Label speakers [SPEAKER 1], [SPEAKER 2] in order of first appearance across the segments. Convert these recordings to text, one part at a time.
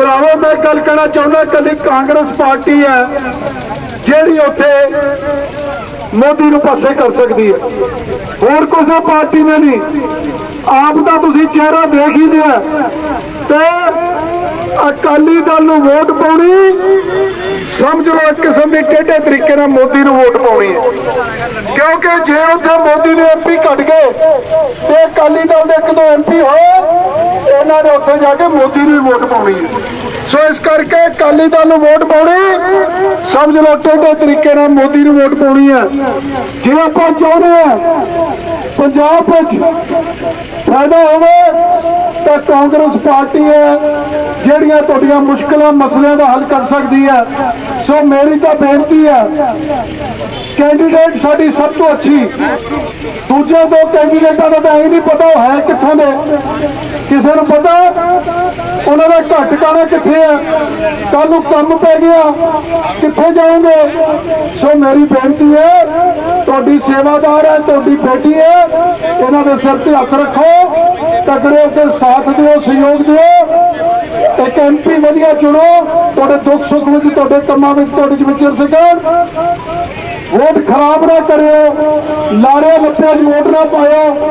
[SPEAKER 1] ਭਰਾਵੋ, ਮੈਂ ਗੱਲ ਕਹਿਣਾ ਚਾਹੁੰਦਾ ਕੱਲੀ ਕਾਂਗਰਸ ਪਾਰਟੀ ਹੈ, ਜਿਹੜੀ ਉੱਥੇ ਮੋਦੀ ਨੂੰ ਪਾਸੇ ਕਰ ਸਕਦੀ ਹੈ। ਹੋਰ ਕਿਸੇ ਪਾਰਟੀ ਨੇ ਨਹੀਂ। ਆਪ ਦਾ ਤੁਸੀਂ ਚਿਹਰਾ ਦੇਖ ਹੀ ਲਿਆ। ਤੇ ਅਕਾਲੀ ਦਲ ਨੂੰ ਵੋਟ ਪਾਉਣੀ ਸਮਝ ਲਓ ਇੱਕ ਕਿਸਮ ਦੀ ਟੇਢੇ ਤਰੀਕੇ ਨਾਲ ਮੋਦੀ ਨੂੰ ਵੋਟ ਪਾਉਣੀ ਹੈ। ਕਿਉਂਕਿ ਜੇ ਉੱਥੇ ਮੋਦੀ ਦੇ ਐਮਪੀ ਘਟ ਗਏ, ਤੇ ਅਕਾਲੀ ਦਲ ਦੇ ਇੱਕ ਦੋ ਐਮਪੀ ਹੋਏ ਇਹਨਾਂ ਨੇ ਉੱਥੇ ਜਾ ਕੇ ਮੋਦੀ ਨੂੰ ਵੋਟ ਪਾਉਣੀ ਹੈ। ਸੋ ਇਸ ਕਰਕੇ ਅਕਾਲੀ ਦਲ ਨੂੰ ਵੋਟ ਪਾਉਣੀ, ਸਮਝ ਲਓ ਟੇਢੇ ਤਰੀਕੇ ਨਾਲ ਮੋਦੀ ਨੂੰ ਵੋਟ ਪਾਉਣੀ ਹੈ। ਜੇ ਆਪਾਂ ਚਾਹੁੰਦੇ ਆ ਪੰਜਾਬ ਵਿੱਚ ਫਾਇਦਾ ਹੋਵੇ, ਤਾਂ ਕਾਂਗਰਸ ਪਾਰਟੀ ਹੈ ਜਿਹੜੀਆਂ ਤੁਹਾਡੀਆਂ ਮੁਸ਼ਕਲਾਂ, ਮਸਲਿਆਂ ਦਾ ਹੱਲ ਕਰ ਸਕਦੀ ਹੈ। ਸੋ ਮੇਰੀ ਤਾਂ ਬੇਨਤੀ ਹੈ ਕੈਂਡੀਡੇਟ ਸਾਡੀ ਸਭ ਤੋਂ ਅੱਛੀ। ਦੂਜੇ ਦੋ ਕੈਂਡੀਡੇਟਾਂ ਦਾ ਤਾਂ ਇਹ ਨਹੀਂ ਪਤਾ ਉਹ ਹੈ ਕਿੱਥੋਂ ਦੇ। ਕਿਸੇ ਨੂੰ ਪਤਾ, ਉਹਨਾਂ ਦਾ ਘੱਟ ਕਾਣਾ ਕਿੱਥੇ ਆ? ਕੱਲ ਨੂੰ ਕੰਮ ਪੈ ਗਿਆ, ਕਿੱਥੇ ਜਾਓਗੇ? ਸੋ ਮੇਰੀ ਬੇਨਤੀ ਹੈ, ਤੁਹਾਡੀ ਸੇਵਾਦਾਰ ਹੈ, ਤੁਹਾਡੀ ਬੇਟੀ ਹੈ, ਇਹਨਾਂ ਦੇ ਸਿਰ ਤੇ ਹੱਥ ਰੱਖੋ, ਤਕੜੇ ਹੋ ਕੇ ਸਾਥ ਦਿਓ, ਸਹਿਯੋਗ ਦਿਓ। ਇੱਕ ਐਮਪੀ ਵਧੀਆ ਚੁਣੋ। ਤੁਹਾਡੇ ਦੁੱਖ ਸੁੱਖ ਵਿੱਚ, ਤੁਹਾਡੇ ਕੰਮਾਂ ਵਿੱਚ, ਤੁਹਾਡੇ ਚ ਵਿਚਰ ਸਕਣ। ਵੋਟ ਖਰਾਬ ਨਾ ਕਰਿਓ ਲਾਰੇ ਲੱਪਿਆਂ 'ਚ ਵੋਟ ਨਾ ਪਾਇਓ।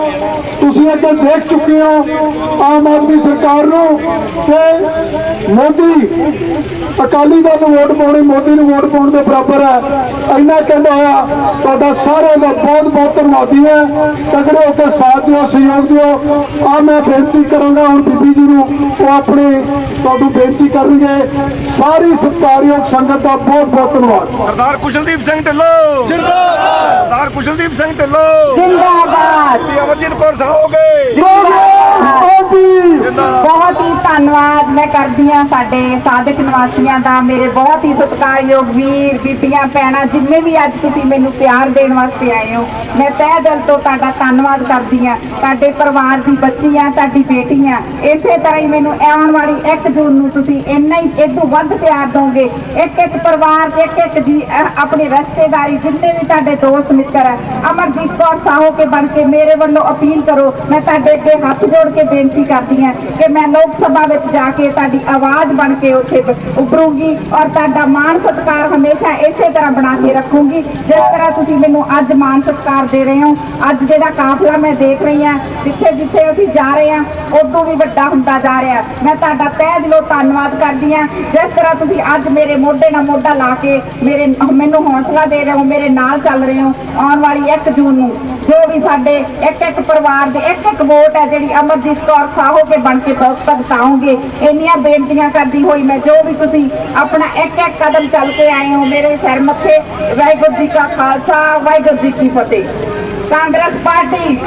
[SPEAKER 1] ਤੁਸੀਂ ਅੱਗੇ ਦੇਖ ਚੁੱਕੇ ਹੋ ਆਮ ਆਦਮੀ ਸਰਕਾਰ ਨੂੰ ਕਿ ਮੋਦੀ, ਅਕਾਲੀ ਦਲ ਨੂੰ ਵੋਟ ਪਾਉਣੀ, ਮੋਦੀ ਨੂੰ ਵੋਟ ਪਾਉਣ ਦੇ ਬਰਾਬਰ ਹੈ। ਇੰਨਾ ਕਹਿੰਦਾ ਹੋਇਆ, ਤੁਹਾਡਾ ਸਾਰਿਆਂ ਦਾ ਬਹੁਤ ਬਹੁਤ ਧੰਨਵਾਦੀ ਹੈ। ਤਗੜੇ ਹੋ ਕੇ ਸਾਥ ਦਿਓ, ਸਹਿਯੋਗ ਦਿਓ। ਆ ਮੈਂ ਬੇਨਤੀ ਕਰਾਂਗਾ ਹੁਣ ਬੀਬੀ ਜੀ ਨੂੰ, ਉਹ ਆਪਣੇ ਤੁਹਾਨੂੰ ਬੇਨਤੀ ਕਰਨਗੇ। ਸਾਰੀ ਸਤਿਕਾਰਯੋਗ ਸੰਗਤ ਦਾ ਬਹੁਤ ਬਹੁਤ ਧੰਨਵਾਦ।
[SPEAKER 2] ਸਰਦਾਰ ਕੁਸ਼ਲਦੀਪ ਸਿੰਘ ਢਿੱਲੋਂ। ਜਿੰਦਾਬਾਦ। ਸਰਦਾਰ ਕੁਸ਼ਲਦੀਪ ਸਿੰਘ ਢਿੱਲੋਂ।
[SPEAKER 3] ਜਿੰਦਾਬਾਦ।
[SPEAKER 2] ਅਮਰਜੀਤ ਕੌਰ ਸਾਹੋਗੇ
[SPEAKER 3] ਬਹੁਤ ਹੀ ਧੰਨਵਾਦ ਮੈਂ ਕਰਦੀ ਹਾਂ ਸਾਡੇ ਸਾਧਕ ਨਿਵਾਸੀਆਂ ਦਾ ਮੇਰੇ ਬਹੁਤ ਹੀ ਸਤਿਕਾਰਯੋਗ ਵੀਰ, ਬੀਬੀਆਂ, ਭੈਣਾਂ, ਜਿੰਨੇ ਵੀ ਅੱਜ ਤੁਸੀਂ ਮੈਨੂੰ ਪਿਆਰ ਦੇਣ ਵਾਸਤੇ ਆਏ ਹੋ, ਮੈਂ ਤਹਿ ਦਿਲ ਤੋਂ ਤੁਹਾਡਾ ਧੰਨਵਾਦ ਕਰਦੀ ਹਾਂ। ਤੁਹਾਡੇ ਪਰਿਵਾਰ ਦੀ ਬੱਚੀ ਬੱਚੀਆਂ ਤੁਹਾਡੀ ਬੇਟੀ ਬੇਟੀਆਂ ਇਸੇ ਤਰ੍ਹਾਂ ਹੀ ਮੈਨੂੰ ਆਉਣ ਵਾਲੀ 1 ਜੂਨ ਨੂੰ ਤੁਸੀਂ ਇੰਨਾ ਹੀ ਇਦੋਂ ਵੱਧ ਪਿਆਰ ਦੋਗੇ ਇੱਕ ਇੱਕ ਪਰਿਵਾਰ ਇੱਕ ਇੱਕ ਜੀ, ਅਹ, ਆਪਣੀ ਰਿਸ਼ਤੇਦਾਰੀ, ਜਿੰਨੇ ਵੀ ਤੁਹਾਡੇ ਦੋਸਤ ਮਿੱਤਰ ਹੈ ਅਮਰਜੀਤ ਕੌਰ ਸਾਹੋ ਕੇ ਬਣ ਕੇ ਮੇਰੇ ਵੱਲੋਂ ਅਪੀਲ ਕਰੋ, ਮੈਂ ਤੁਹਾਡੇ ਅੱਗੇ ਹੱਥ ਜੋੜ ਕੇ ਬੇਨਤੀ ਕਰਦੀ ਹਾਂ ਕਿ ਮੈਂ ਲੋਕ ਸਭਾ ਵਿੱਚ ਜਾ ਕੇ ਤੁਹਾਡੀ ਆਵਾਜ਼ ਬਣ ਕੇ ਉੱਥੇ ਉਭਰੂਗੀ ਔਰ ਤੁਹਾਡਾ ਮਾਣ ਸਤਿਕਾਰ ਹਮੇਸ਼ਾ ਇਸੇ ਤਰ੍ਹਾਂ ਬਣਾ ਕੇ ਰੱਖੂਗੀ। ਜਿਸ ਤਰ੍ਹਾਂ ਤੁਸੀਂ ਮੈਨੂੰ ਅੱਜ ਮਾਣ ਸਤਿਕਾਰ ਦੇ ਰਹੇ ਹੋ, ਅੱਜ ਜਿਹੜਾ ਕਾਫਲਾ ਮੈਂ ਦੇਖ ਰਹੀ ਹਾਂ, ਜਿੱਥੇ ਜਿੱਥੇ ਅਸੀਂ ਜਾ ਰਹੇ ਹਾਂ, ਉਦੋਂ ਵੀ ਵੱਡਾ ਹੁੰਦਾ ਜਾ ਰਿਹਾ ਮੈਂ ਤੁਹਾਡਾ ਤਹਿ ਦਿਲੋਂ ਧੰਨਵਾਦ ਕਰਦੀ ਹਾਂ। ਜਿਸ ਤਰ੍ਹਾਂ ਤੁਸੀਂ ਅੱਜ ਮੇਰੇ ਮੋਢੇ ਨਾਲ ਮੋਢਾ ਲਾ ਕੇ ਮੇਰੇ ਮੈਨੂੰ ਹੌਸਲਾ ਦੇ ਰਹੇ ਹੋ, ਮੇਰੇ ਨਾਲ ਚੱਲ ਰਹੇ ਹੋ, ਆਉਣ ਵਾਲੀ 1 ਜੂਨ ਨੂੰ, ਜੋ ਵੀ ਸਾਡੇ ਇੱਕ ਇੱਕ ਪਰਿਵਾਰ ਦੇ ਇੱਕ ਇੱਕ ਵੋਟ ਹੈ, ਜਿਹੜੀ ਅਮਰਜੀਤ ਕੌਰ ਸਾਹੋ ਕੇ ਬਣ ਕੇ ਭਗਤਾਉਂਗੇ ਇੰਨੀਆਂ ਬੇਨਤੀਆਂ ਕਰਦੀ ਹੋਈ ਮੈਂ, ਜੋ ਵੀ ਤੁਸੀਂ ਆਪਣਾ ਇੱਕ ਇੱਕ ਕਦਮ ਚੱਲ ਕੇ ਆਏ ਹੋ ਮੇਰੇ ਸਿਰ ਮੱਥੇ, ਵਾਹਿਗੁਰੂ ਜੀ ਕਾ ਖਾਲਸਾ, ਵਾਹਿਗੁਰੂ ਜੀ ਕੀ ਫਤਿਹ। Congress party.